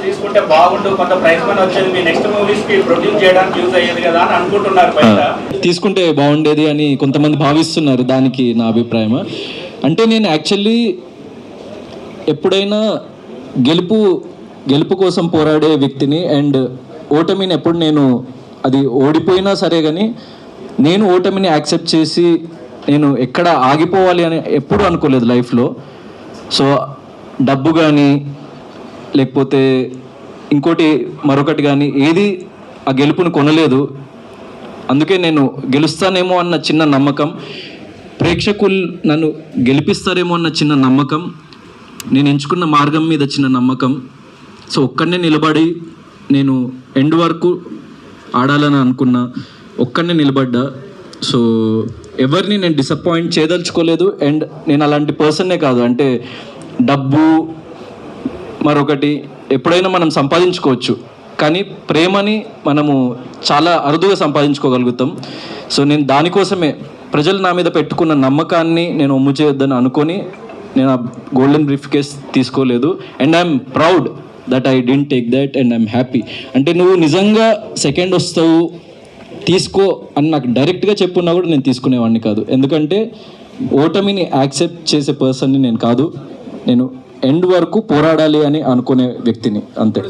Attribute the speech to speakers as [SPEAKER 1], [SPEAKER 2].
[SPEAKER 1] తీసుకుంటే బాగుండు కొంత ప్రైజ్ మనీ వచ్చేది మీ నెక్స్ట్ మూవీస్కి ప్రొడ్యూస్ చేయడానికి యూజ్ అయ్యేది కదా అని అనుకుంటున్నారు బయట.
[SPEAKER 2] తీసుకుంటే బాగుండేది అని కొంతమంది భావిస్తున్నారు దానికి నా అభిప్రాయం అంటే నేను యాక్చువల్లీ ఎప్పుడైనా గెలుపు గెలుపు కోసం పోరాడే వ్యక్తిని అండ్ ఓటమిని ఎప్పుడు నేను అది ఓడిపోయినా సరే కానీ నేను ఓటమిని యాక్సెప్ట్ చేసి నేను ఎక్కడ ఆగిపోవాలి అని ఎప్పుడు అనుకోలేదు లైఫ్లో సో డబ్బు కానీ లేకపోతే ఇంకోటి మరొకటి కానీ ఏది ఆ గెలుపును కొనలేదు. అందుకే నేను గెలుస్తానేమో అన్న చిన్న నమ్మకం ప్రేక్షకులు నన్ను గెలిపిస్తారేమో అన్న చిన్న నమ్మకం నేను ఎంచుకున్న మార్గం మీద చిన్న నమ్మకం. సో ఒక్కడనే నిలబడి నేను ఎండ్ వరకు ఆడాలని అనుకున్నా ఒక్కడనే నిలబడ్డా. సో ఎవరిని నేను డిసప్పాయింట్ చేయదలుచుకోలేదు. అండ్ నేను అలాంటి పర్సన్నే కాదు. అంటే డబ్బు మరొకటి ఎప్పుడైనా మనం సంపాదించుకోవచ్చు. కానీ ప్రేమని మనము చాలా అరుదుగా సంపాదించుకోగలుగుతాం. సో నేను దానికోసమే ప్రజలు నా మీద పెట్టుకున్న నమ్మకాన్ని నేను ఒమ్ము చేయొద్దని అనుకొని నేను ఆ గోల్డెన్ బ్రీఫ్ కేస్ తీసుకోలేదు. And I'm proud that I didn't take that and I'm happy అంటే నువ్వు నిజంగా సెకండ్ వస్తావు తీసుకో అని నాకు డైరెక్ట్గా చెప్పున్నా కూడా నేను తీసుకునేవాడిని కాదు. ఎందుకంటే ఓటమిని యాక్సెప్ట్ చేసే పర్సన్ని నేను కాదు. నేను ఎండ్ వరకు పోరాడాలి అని అనుకునే వ్యక్తిని అంతే.